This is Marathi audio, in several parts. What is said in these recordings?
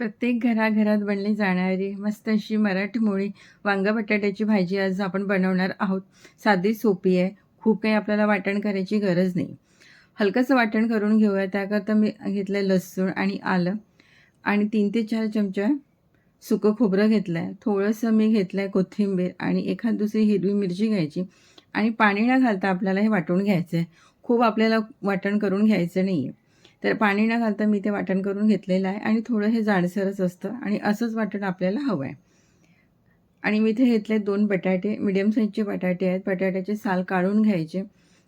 प्रत्येक घराघरात बनली जाणारी मस्त अशी मराठी मोळी वांगा बटाट्याची भाजी आज आपण बनवणार आहोत. साधी सोपी आहे. खूप काही आपल्याला वाटण करायची गरज नाही. हलकंसं वाटण करून घेऊया. त्याकरता मी घेतलं लसूण आणि आलं. आणि तीन ते चार चमचा सुकं खोबरं घेतलं आहे थोडंसं मी घेतलं आहे कोथिंबीर आणि एखाद दुसरी हिरवी मिरची घ्यायची. आणि पाणी न घालता आपल्याला हे वाटून घ्यायचं आहे खूप आपल्याला वाटण करून घ्यायचं नाही आहे तर पाणी न घालता मी ते वाटण करून घेतलेलं आहे आणि थोडं हे जाडसरच असतं आणि असंच वाटण आपल्याला हवं आहे आणि मी इथे घेतले दोन बटाटे मिडियम साईजचे बटाटे आहेत. बटाट्याचे साल काढून घ्यायचे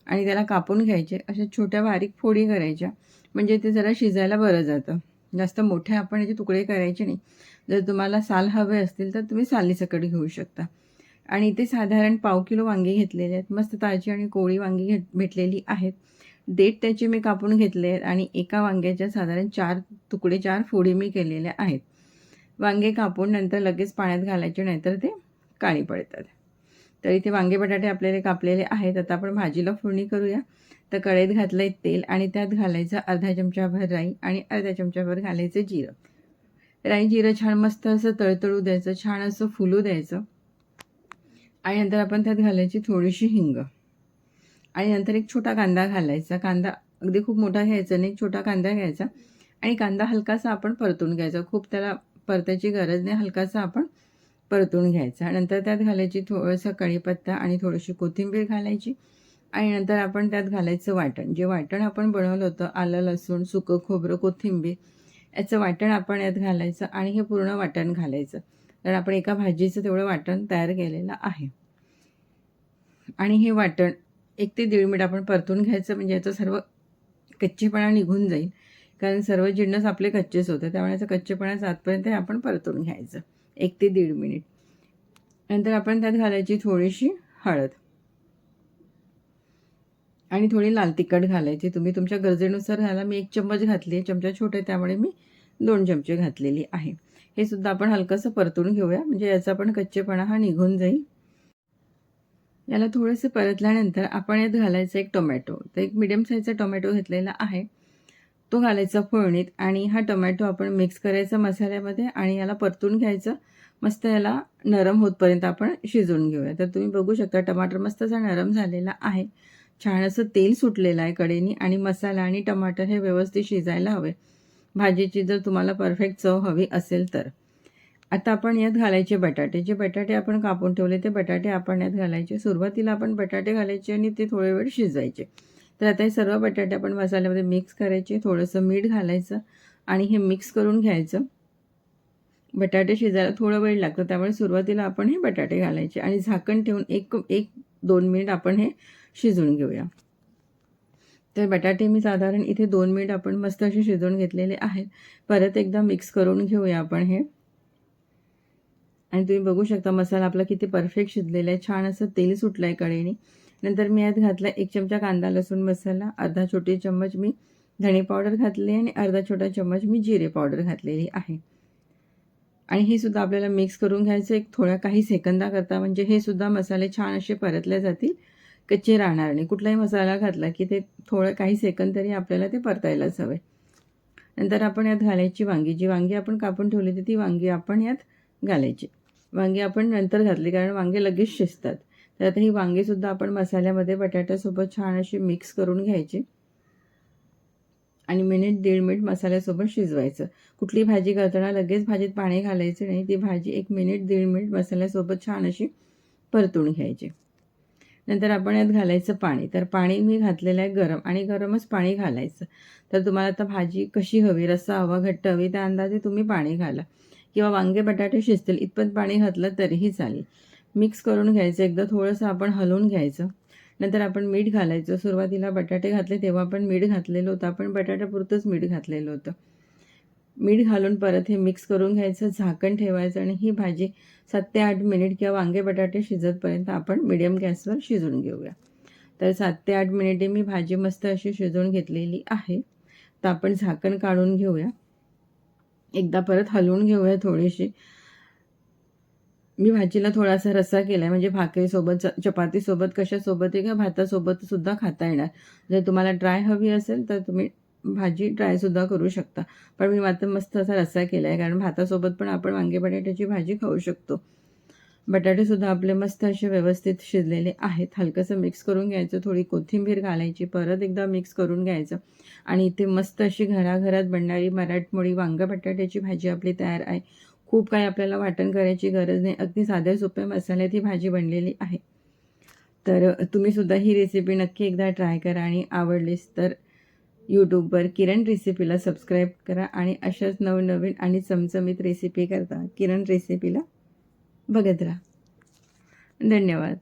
आणि त्याला कापून घ्यायचे. अशा छोट्या बारीक फोडी करायच्या. म्हणजे ते जरा शिजायला बरं जातं. जास्त मोठे आपण याचे तुकडे करायचे नाही. जर तुम्हाला साल हवे असतील तर तुम्ही सालीसकट घेऊ शकता. आणि इथे साधारण पाव किलो वांगी घेतलेले आहेत. मस्त ताजी आणि कोळी वांगी घेत भेटलेली आहेत. देठ त्याचे मी कापून घेतले आहेत आणि एका वांग्याच्या साधारण चार तुकडे चार फोडी मी केलेल्या आहेत. वांगे कापून नंतर लगेच पाण्यात घालायचे नाहीतर ते काळी पडतात. तर इथे वांगे बटाटे आपल्याला कापलेले आहेत. आता आपण भाजीला फोडणी करूया. तर कढईत घातलं आहे तेल आणि त्यात घालायचं अर्धा चमचाभर राई आणि अर्ध्या चमचाभर घालायचं जिरं. राई जिरं छान मस्त असं तळतळू द्यायचं छान असं फुलू द्यायचं. आणि नंतर आपण त्यात घालायची थोडीशी हिंग. आणि नंतर एक छोटा कांदा घालायचा. कांदा अगदी खूप मोठा घ्यायचा नाही एक छोटा कांदा घ्यायचा. आणि कांदा हलकासा आपण परतून घ्यायचा. खूप त्याला परतायची गरज नाही. हलकासा आपण परतून घ्यायचा. नंतर त्यात घालायची थोडंसं कढीपत्ता आणि थोडीशी कोथिंबीर घालायची. आणि नंतर आपण त्यात घालायचं वाटण. जे वाटण आपण बनवलं होतं आलं लसूण सुकं खोबरं कोथिंबीर याचं वाटण आपण यात घालायचं आणि हे पूर्ण वाटण घालायचं. कारण आपण एका भाजीचं तेवढं वाटण तयार केलेलं आहे. आणि हे वाटण एक ते दीड मिनिट आपण परतून घ्यायचं म्हणजे याचं सर्व कच्चेपणा निघून जाईल. कारण सर्व जिन्नस आपले कच्चेच होते त्यामुळे याचा कच्चेपणा सातपर्यंत आपण परतून घ्यायचं. एक ते दीड मिनिट. नंतर आपण त्यात घालायची थोडीशी हळद. आणि थोडी लाल तिखट घालायची. तुम्ही तुमच्या गरजेनुसार घाला. मी एक चम्मच घातली आहे. चमचा छोटे त्यामुळे मी दोन चमचे घातलेली आहे. हे सुद्धा आपण हलकंसं परतून घेऊया. म्हणजे याचा पण कच्चेपणा हा निघून जाईल. याला थोडेसे परतल्यानंतर आपण यात घालायचं एक टोमॅटो. तर एक मिडियम साईजचा टोमॅटो घेतलेला आहे. तो घालायचा फोळणीत आणि हा टोमॅटो आपण मिक्स करायचा मसाल्यामध्ये आणि याला परतून घ्यायचं. मस्त याला नरम होतपर्यंत आपण शिजवून घेऊया. तर तुम्ही बघू शकता टमाटर मस्त असा नरम झालेला आहे. छान असं तेल सुटलेलं आहे कडेनी आणि मसाला आणि टमाटर हे व्यवस्थित शिजायला हवे. भाजीची जर तुम्हाला परफेक्ट चव हवी असेल तर. आता आपण यात घालायचे बटाटे. जे बटाटे आपण कापून ठेवले ते बटाटे आपण यात घालायचे. सुरुवातीला आपण बटाटे घालायचे आणि ते थोडे वेळ शिजायचे. तर आता हे सर्व बटाटे आपण मसाल्यामध्ये मिक्स करायचे. थोडंसं मीठ घालायचं आणि हे मिक्स करून घ्यायचं. बटाटे शिजायला थोडं वेळ लागतं. त्यामुळे सुरुवातीला आपण हे बटाटे घालायचे आणि झाकण ठेवून एक एक दोन मिनिट आपण हे शिजवून घेऊया. तर बटाटे मी साधारण इथे दोन मिनिट आपण मस्त असे शिजवून घेतलेले आहेत. परत एकदा मिक्स करून घेऊया आपण हे. आणि तुम्ही बघू शकता मसाला आपला किती परफेक्ट शिजलेला आहे. छान असं तेल सुटलं आहे कडेने नंतर मी यात घातला एक चमचा कांदा लसूण मसाला अर्धा छोटे चम्मच मी धणे पावडर घातली आणि अर्धा छोटा चम्मच मी जिरे पावडर घातलेली आहे. आणि हे सुद्धा आपल्याला मिक्स करून घ्यायचं एक थोड्या काही सेकंदाकरता म्हणजे हे सुद्धा मसाले छान असे परतले जातील. कच्चे राहणार नाही. कुठलाही मसाला घातला की ते थोडं काही सेकंद तरी आपल्याला ते परतायलाच हवे. नंतर आपण यात घालायची वांगी. जी वांगी आपण कापून ठेवली होती ती वांगी आपण यात घालायची. वांगी आपण नंतर घातली कारण वांगे लगेच शिजतात. तर आता ही वांगीसुद्धा आपण मसाल्यामध्ये बटाट्यासोबत छान अशी मिक्स करून घ्यायची. आणि मिनिट दीड मिनिट मसाल्यासोबत शिजवायचं. कुठली भाजी करताना लगेच भाजीत पाणी घालायचं नाही. ती भाजी एक मिनिट दीड मिनिट मसाल्यासोबत छान अशी परतून घ्यायची. नंतर आपण यात घालायचं पाणी. तर पाणी मी घातलेलं आहे गरम आणि गरमच पाणी घालायचं. तर तुम्हाला आता भाजी कशी हवी रस्सा हवा घट्ट हवी त्या अंदाजे तुम्ही पाणी घाला. किंवा वांगे बटाटे शिजतील इतपत पाणी घातलं तरीही चालेल. मिक्स करून घ्यायचं. एकदा थोडंसं आपण हलवून घ्यायचं. नंतर आपण मीठ घालायचं. सुरुवातीला बटाटे घातले तेव्हा आपण मीठ घातलेलं होतं. आपण बटाट्यापुरतंच मीठ घातलेलं होतं. मीठ घालून परत हे मिक्स करून घ्यायचं. झाकण ठेवायचं आणि ही भाजी सात ते आठ मिनिट किंवा वांगे बटाटे शिजतपर्यंत आपण मिडियम गॅसवर शिजवून घेऊया. तर सात ते आठ मिनिटे मी भाजी मस्त अशी शिजवून घेतलेली आहे. तर आपण झाकण काढून घेऊया. एकदा परत हलवून घेऊया थोडीशी. मी भाजीला थोडासा रस्सा केला म्हणजे आहे म्हणजे भाकरीसोबत चपातीसोबत कशासोबत किंवा भातासोबत सुद्धा खाता येणार. जर तुम्हाला ड्राय हवी असेल तर तुम्ही भाजी ड्रायसुद्धा करू शकता. पण मी मात्र मस्त असा रस्सा केला आहे कारण भातासोबत पण आपण वांगे बटाट्याची भाजी खाऊ शकतो. बटाटेसुद्धा आपले मस्त असे व्यवस्थित शिजलेले आहेत. हलकंसं मिक्स करून घ्यायचं थोडी कोथिंबीर घालायची परत एकदा मिक्स करून घ्यायचं. आणि इथे मस्त अशी घराघरात बनणारी मराठमोळी वांगा बटाट्याची भाजी आपली तयार आहे. खूप काही आपल्याला वाटण करायची गरज नाही. अगदी साध्या सोप्या मसाल्यात ही भाजी बनलेली आहे. तर तुम्हीसुद्धा ही रेसिपी नक्की एकदा ट्राय करा आणि आवडलीस तर यूट्यूबवर किरण रेसिपीला सबस्क्राईब करा आणि अशाच नवनवीन आणि चमचमीत रेसिपी करता. किरण रेसिपीला बघत राहा. धन्यवाद.